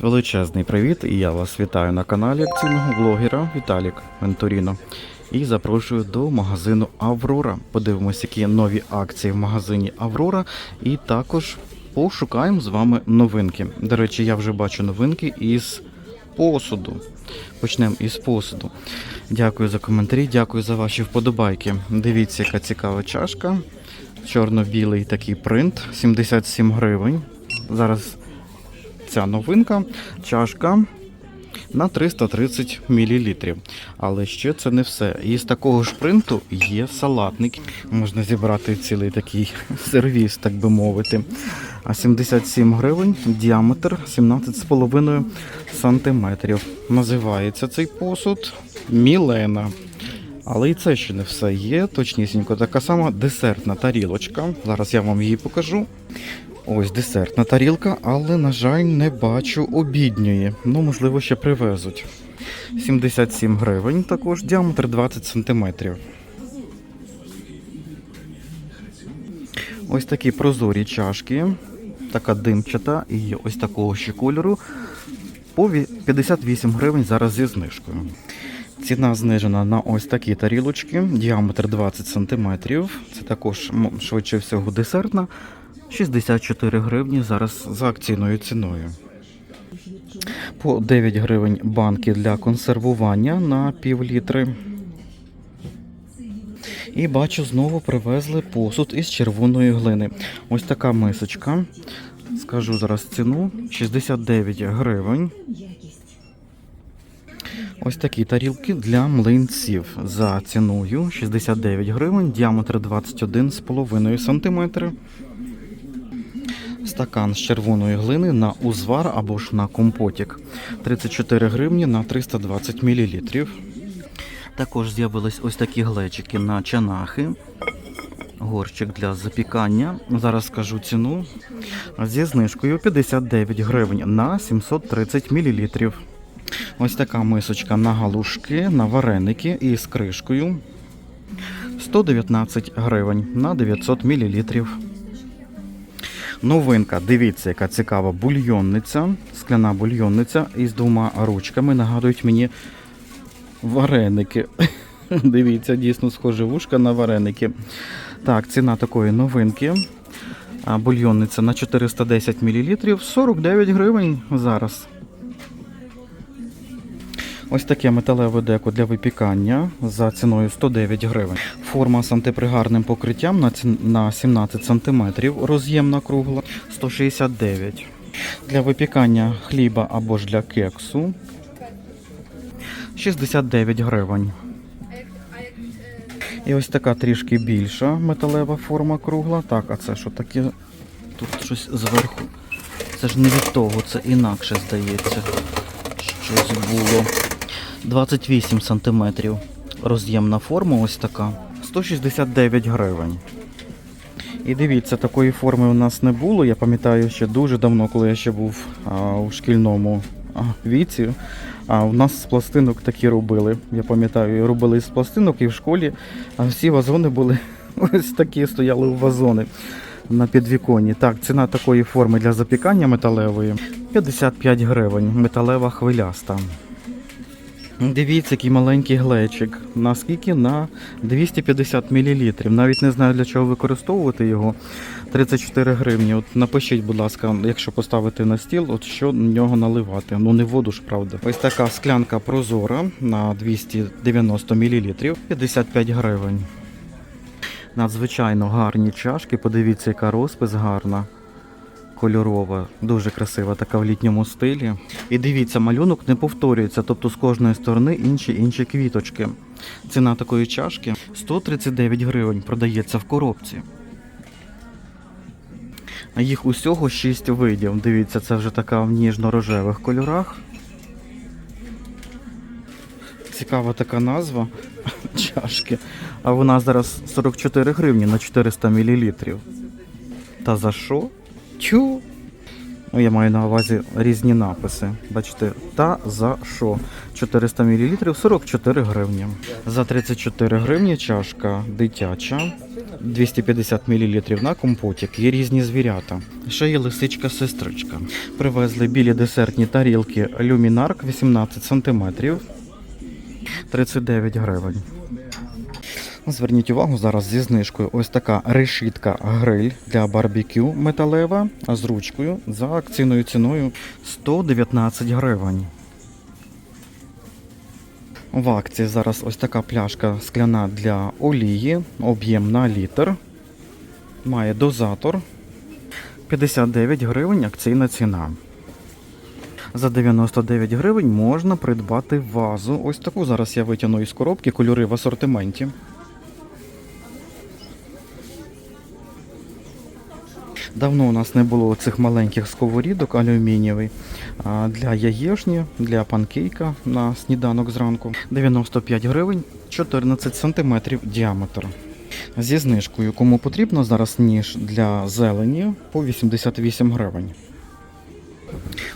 Величезний привіт! І я вас вітаю на каналі акційного блогера Віталік Венторіно. І запрошую до магазину Аврора. Подивимось, які нові акції в магазині Аврора. І також пошукаємо з вами новинки. До речі, я вже бачу новинки із посуду. Почнемо із посуду. Дякую за коментарі, дякую за ваші вподобайки. Дивіться, яка цікава чашка. Чорно-білий такий принт, 77 гривень. Зараз ця новинка, чашка на 330 мл. Але ще це не все. Із такого ж принту є салатник. Можна зібрати цілий такий сервіс, так би мовити. А 77 гривень, діаметр 17,5 сантиметрів. Називається цей посуд Мілена. Але і це ще не все є. Точнісінько така сама десертна тарілочка. Зараз я вам її покажу. Ось десертна тарілка, але, на жаль, не бачу обідньої. Ну, можливо, ще привезуть. 77 гривень, також діаметр 20 сантиметрів. Ось такі прозорі чашки, така димчата і ось такого ще кольору. По 58 гривень зараз зі знижкою. Ціна знижена на ось такі тарілочки, діаметр 20 см. Це також швидше всього десертна. 64 гривні зараз за акційною ціною. По 9 гривень банки для консервування на пів літри. І бачу, знову привезли посуд із червоної глини. Ось така мисочка. Скажу зараз ціну 69 гривень. Ось такі тарілки для млинців за ціною 69 гривень, діаметр 21,5 см. Стакан з червоної глини на узвар або ж на компотік 34 гривні на 320 мл. Також з'явились ось такі глечики на чанахи. Горщик для запікання. Зараз скажу ціну. Зі знижкою 59 гривень на 730 мл. Ось така мисочка на галушки, на вареники із кришкою. 119 гривень на 900 мл. Новинка, дивіться, яка цікава бульйонниця, скляна бульйонниця із двома ручками. Нагадують мені вареники. Дивіться, дійсно схоже вушка на вареники. Так, ціна такої новинки. Бульйонниця на 410 мл 49 гривень зараз. Ось таке металеве деко для випікання за ціною 109 гривень. Форма з антипригарним покриттям на ці- на 17 см, роз'ємна кругла 169. Для випікання хліба або ж для кексу 69 гривень. І ось така трішки більша металева форма кругла. Так, а це що таке? Тут щось зверху. Це ж не від того, це інакше здається. Щось було. 28 сантиметрів. Роз'ємна форма ось така. 169 гривень. І дивіться, такої форми у нас не було. Я пам'ятаю ще дуже давно, коли я ще був а, у шкільному віці. А у нас з пластинок такі робили. Я пам'ятаю, робили з пластинок і в школі. А всі вазони були ось такі, стояли у вазони на підвіконні. Так, ціна такої форми для запікання металевої 55 гривень. Металева хвиляста. Дивіться, який маленький глечик. Наскільки? На 250 мл. Навіть не знаю для чого використовувати його. 34 гривні. От напишіть, будь ласка, якщо поставити на стіл, от що в нього наливати. Ну не воду ж, правда. Ось така склянка прозора на 290 мл. 55 гривень. Надзвичайно гарні чашки. Подивіться, яка розпис гарна. Кольорова, дуже красива, така в літньому стилі. І дивіться, малюнок не повторюється, тобто з кожної сторони інші інші квіточки. Ціна такої чашки 139 гривень продається в коробці. Їх усього 6 видів. Дивіться, це вже така в ніжно-рожевих кольорах. Цікава така назва чашки. А вона зараз 44 гривні на 400 мл. Та за що? Тю. Ну, я маю на увазі різні написи. Бачите, та за що? 400 мл 44 гривні. За 34 гривні чашка дитяча. 250 мл на компотик. Є різні звірята. Ще є лисичка-сестричка. Привезли білі десертні тарілки люмінарк 18 см. 39 гривень. Зверніть увагу зараз зі знижкою. Ось така решітка гриль для барбекю металева з ручкою за акційною ціною 119 гривень. В акції зараз ось така пляшка скляна для олії, об'єм на літр. Має дозатор. 59 гривень акційна ціна. За 99 гривень можна придбати вазу. Ось таку зараз я витягну із коробки, кольори в асортименті. Давно у нас не було цих маленьких сковорідок алюмінієвий для яєшні, для панкейка на сніданок зранку. 95 гривень, 14 сантиметрів діаметр. Зі знижкою, кому потрібно зараз ніж для зелені по 88 гривень.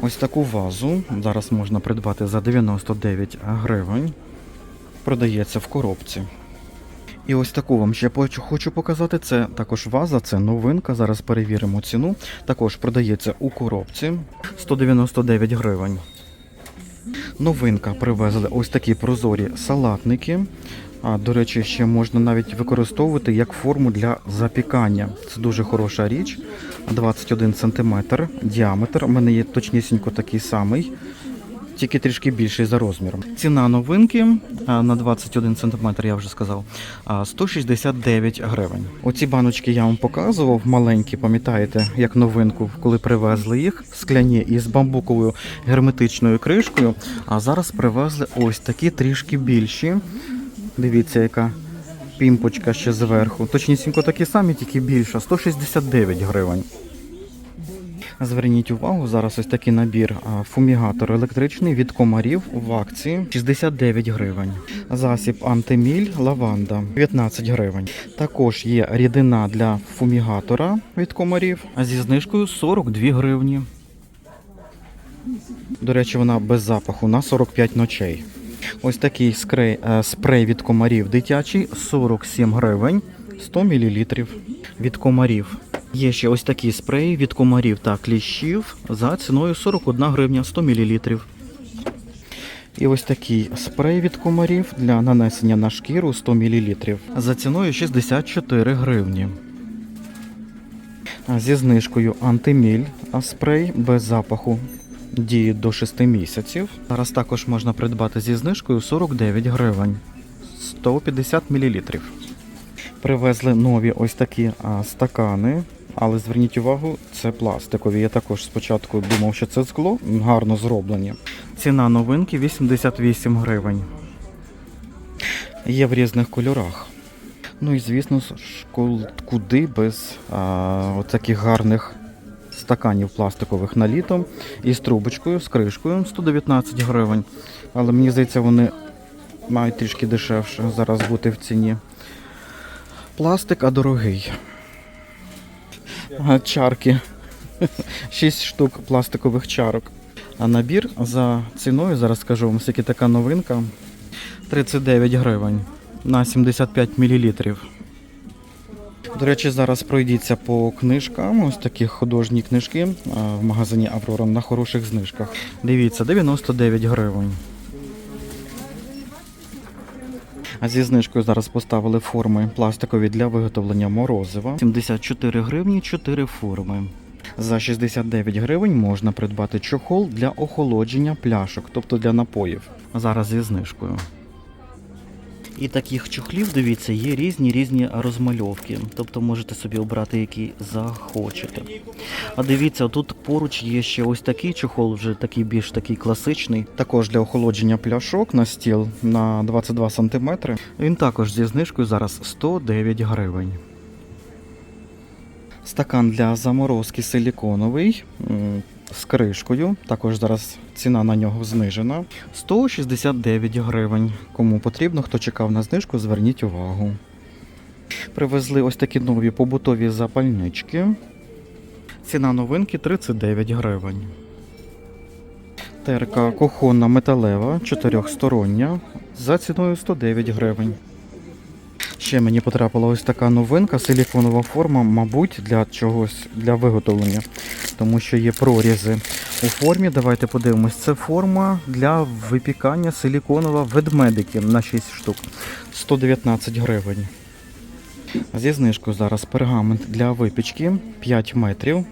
Ось таку вазу зараз можна придбати за 99 гривень. Продається в коробці. І ось таку вам ще хочу показати. Це також ваза, це новинка. Зараз перевіримо ціну. Також продається у коробці 199 гривень. Новинка привезли ось такі прозорі салатники. А, до речі, ще можна навіть використовувати як форму для запікання. Це дуже хороша річ. 21 см діаметр. У мене є точнісінько такий самий, тільки трішки більший за розміром. Ціна новинки на 21 см, я вже сказав, 169 гривень. Оці баночки я вам показував, маленькі, пам'ятаєте, як новинку, коли привезли їх, скляні із бамбуковою герметичною кришкою. А зараз привезли ось такі трішки більші. Дивіться, яка пімпочка ще зверху. Точнісінько такі самі, тільки більша. 169 гривень. Зверніть увагу, зараз ось такий набір фумігатор електричний від комарів в акції 69 гривень. Засіб антиміль лаванда 15 гривень. Також є рідина для фумігатора від комарів зі знижкою 42 гривні. До речі, вона без запаху на 45 ночей. Ось такий скрей, е, спрей від комарів дитячий 47 гривень 100 мл від комарів. Є ще ось такі спреї від комарів та кліщів за ціною 41 гривня 100 мл. І ось такий спрей від комарів для нанесення на шкіру 100 мл за ціною 64 гривні. Зі знижкою антиміль спрей без запаху діє до 6 місяців. Зараз також можна придбати зі знижкою 49 гривень 150 мл. Привезли нові ось такі стакани, але зверніть увагу, це пластикові. Я також спочатку думав, що це скло, гарно зроблені. Ціна новинки 88 гривень. Є в різних кольорах. Ну і звісно, куди без а, таких гарних стаканів пластикових на літо із трубочкою, з кришкою 119 гривень. Але мені здається, вони мають трішки дешевше зараз бути в ціні. Пластик, а дорогий. Чарки. 6 штук пластикових чарок. А набір за ціною, зараз скажу вам, скільки така новинка. 39 гривень на 75 мл. До речі, зараз пройдіться по книжкам. Ось такі художні книжки в магазині Аврора на хороших знижках. Дивіться, 99 гривень. Зі знижкою зараз поставили форми пластикові для виготовлення морозива. 74 гривні 4 форми. За 69 гривень можна придбати чохол для охолодження пляшок, тобто для напоїв. Зараз зі знижкою. І таких чохлів, дивіться, є різні різні розмальовки. Тобто можете собі обрати, який захочете. А дивіться, тут поруч є ще ось такий чохол, вже такий більш такий класичний. Також для охолодження пляшок на стіл на 22 см. Він також зі знижкою зараз 109 гривень. Стакан для заморозки силіконовий з кришкою. Також зараз ціна на нього знижена. 169 гривень. Кому потрібно, хто чекав на знижку, зверніть увагу. Привезли ось такі нові побутові запальнички. Ціна новинки 39 гривень. Терка кухонна металева, чотирьохстороння за ціною 109 гривень. Ще мені потрапила ось така новинка, силіконова форма, мабуть, для чогось для виготовлення, тому що є прорізи у формі. Давайте подивимось. Це форма для випікання силіконова ведмедиків на 6 штук. 119 гривень. Зі знижкою зараз пергамент для випічки 5 метрів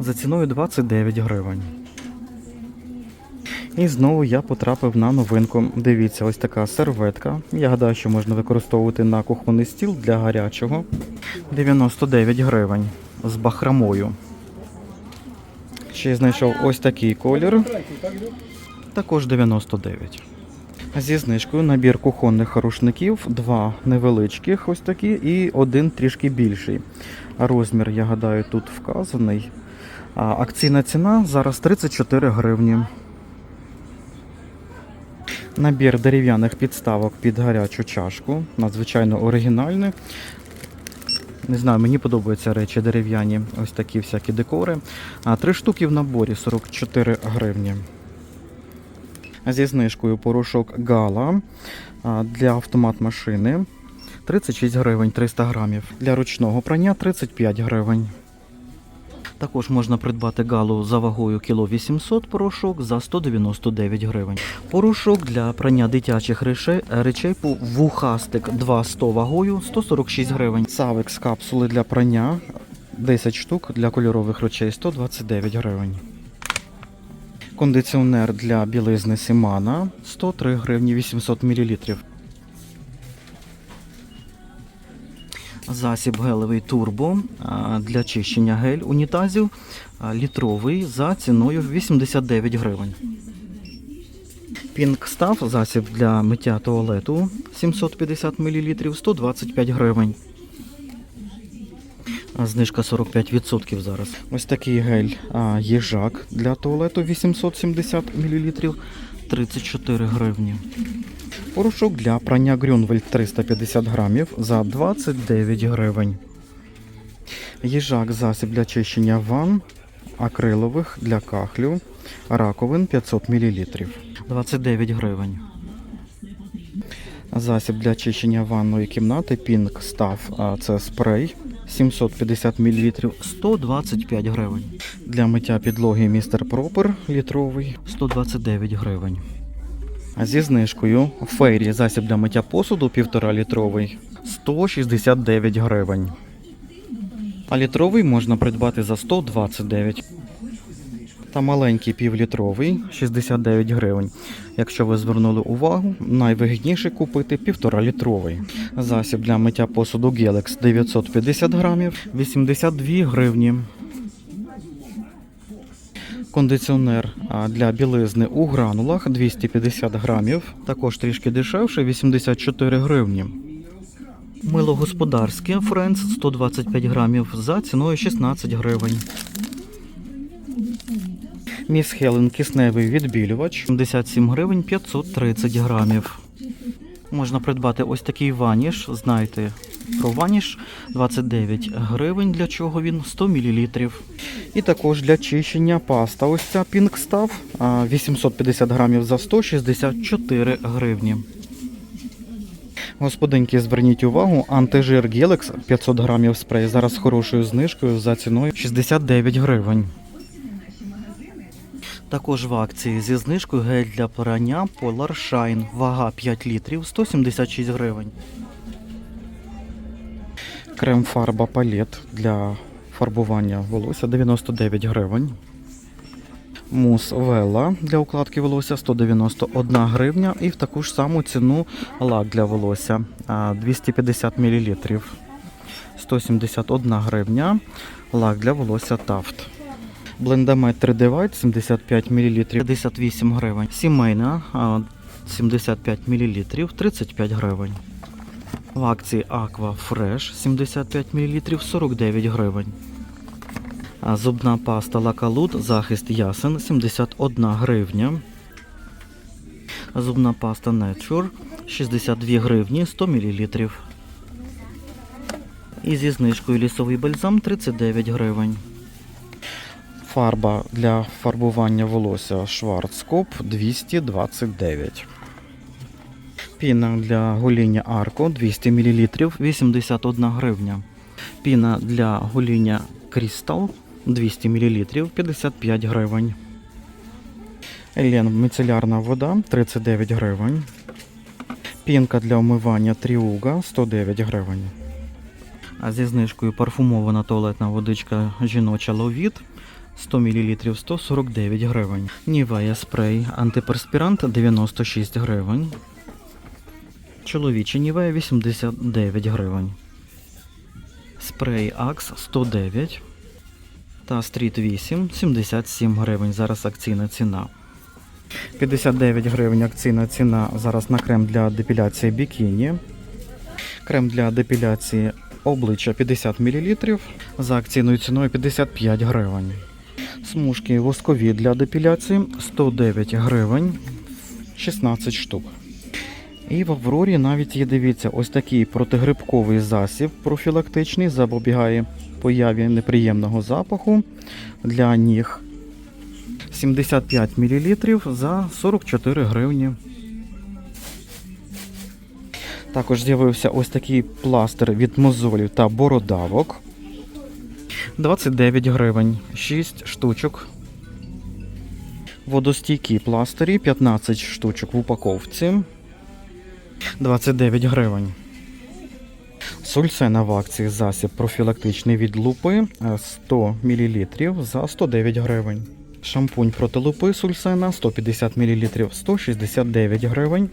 за ціною 29 гривень. І знову я потрапив на новинку. Дивіться, ось така серветка. Я гадаю, що можна використовувати на кухонний стіл для гарячого. 99 гривень з бахрамою. Ще знайшов ось такий колір. Також 99. Зі знижкою набір кухонних рушників, два невеличких ось такі і один трішки більший. Розмір, я гадаю, тут вказаний. Акційна ціна зараз 34 гривні. Набір дерев'яних підставок під гарячу чашку. Надзвичайно оригінальний. Не знаю, мені подобаються речі дерев'яні, ось такі всякі декори. А три штуки в наборі 44 гривні. Зі знижкою порошок Гала для автомат машини 36 гривень 300 грамів. Для ручного прання 35 гривень. Також можна придбати галу за вагою кіло 800 порошок за 199 гривень. Порошок для прання дитячих речей, по вухастик 200 вагою 146 гривень. Савекс капсули для прання 10 штук для кольорових речей 129 гривень. Кондиціонер для білизни Сімана 103 гривні 800 мл. Засіб гелевий турбо для чищення гель унітазів літровий за ціною 89 гривень. Pink Stuff засіб для миття туалету 750 мл 125 гривень. Знижка 45% зараз. Ось такий гель їжак для туалету 870 мл 34 гривні. Порошок для прання Грюнвельд 350 грамів за 29 гривень. Їжак засіб для чищення ванн акрилових для кахлю раковин 500 мл 29 гривень. Засіб для чищення ванної кімнати Pink Stuff, а це спрей 750 мл 125 гривень. Для миття підлоги Містер Пропер літровий 129 гривень. А зі знижкою фейрі засіб для миття посуду 1,5 літровий 169 гривень. А літровий можна придбати за 129. Та маленький півлітровий 69 гривень. Якщо ви звернули увагу, найвигідніше купити 1,5 літровий. Засіб для миття посуду Gelex 950 грамів 82 гривні. Кондиціонер для білизни у гранулах 250 грамів, також трішки дешевше 84 гривні. Мило господарське Френц 125 грамів за ціною 16 гривень. Міс Хелен кисневий відбілювач 77 гривень 530 грамів. Можна придбати ось такий ваніш. Знаєте про ваніш 29 гривень, для чого він 100 мл. І також для чищення паста. Ось ця а, 850 грамів за 164 гривні. Господинки, зверніть увагу, антижир Gelex 500 грамів спрей зараз хорошою знижкою за ціною 69 гривень. Також в акції зі знижкою гель для прання Polar Shine. Вага 5 літрів 176 гривень. Крем-фарба палет для фарбування волосся 99 гривень. Мус Вела для укладки волосся 191 гривня. І в таку ж саму ціну лак для волосся 250 мл. 171 гривня. Лак для волосся Тафт. Блендамет 3D White 75 мл 58 гривень. Сімейна 75 мл 35 гривень. В акції Aqua Fresh 75 мл 49 гривень. Зубна паста Лакалут захист ясен 71 гривня. Зубна паста Nature 62 гривні 100 мл. І зі знижкою лісовий бальзам 39 гривень. Фарба для фарбування волосся Schwarzkopf 229. Піна для гоління Арко 200 мл 81 гривня. Піна для гоління Крістал 200 мл 55 гривень. Елен міцелярна вода 39 гривень. Пінка для омивання Тріуга 109 гривень. А зі знижкою парфумована туалетна водичка жіноча Ловіт 100 мл 149 гривень. Нівея спрей антиперспірант 96 гривень. Чоловічий Нівея 89 гривень. Спрей Акс 109 та Стріт 8 77 гривень. Зараз акційна ціна. 59 гривень акційна ціна зараз на крем для депіляції бікіні. Крем для депіляції обличчя 50 мл за акційною ціною 55 гривень. Смужки воскові для депіляції 109 гривень 16 штук. І в Аврорі навіть є, дивіться, ось такий протигрибковий засіб профілактичний, запобігає появі неприємного запаху для ніг. 75 мл за 44 гривні. Також з'явився ось такий пластир від мозолів та бородавок. 29 гривень, 6 штучок. Водостійкі пластирі, 15 штучок в упаковці. 29 гривень. Сульсена в акції засіб профілактичний від лупи е, 100 мл за 109 гривень. Шампунь проти лупи Сульсена 150 мл 169 гривень.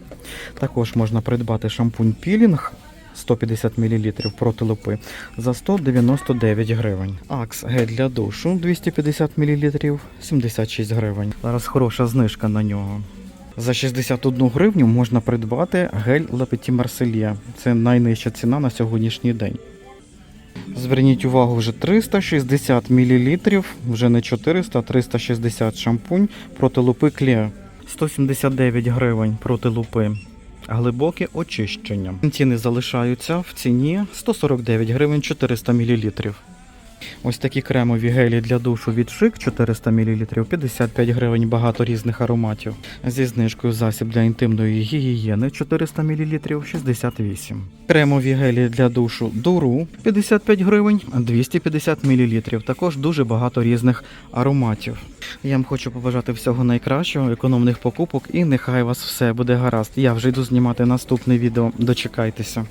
Також можна придбати шампунь пілінг 150 мл проти лупи за 199 гривень. Акс гель для душу 250 мл 76 гривень. Зараз хороша знижка на нього. За 61 гривню можна придбати гель Petit Marseille. Це найнижча ціна на сьогоднішній день. Зверніть увагу, вже 360 мл, вже не 400, а 360 шампунь проти лупи Клео. 179 гривень проти лупи. Глибоке очищення. Ціни залишаються в ціні 149 гривень 400 мл. Ось такі кремові гелі для душу від шик 400 мл, 55 гривень, багато різних ароматів. Зі знижкою засіб для інтимної гігієни 400 мл 68. Кремові гелі для душу Дуру 55 гривень, 250 мл. Також дуже багато різних ароматів. Я вам хочу побажати всього найкращого, економних покупок і нехай вас все буде гаразд. Я вже йду знімати наступне відео. Дочекайтеся.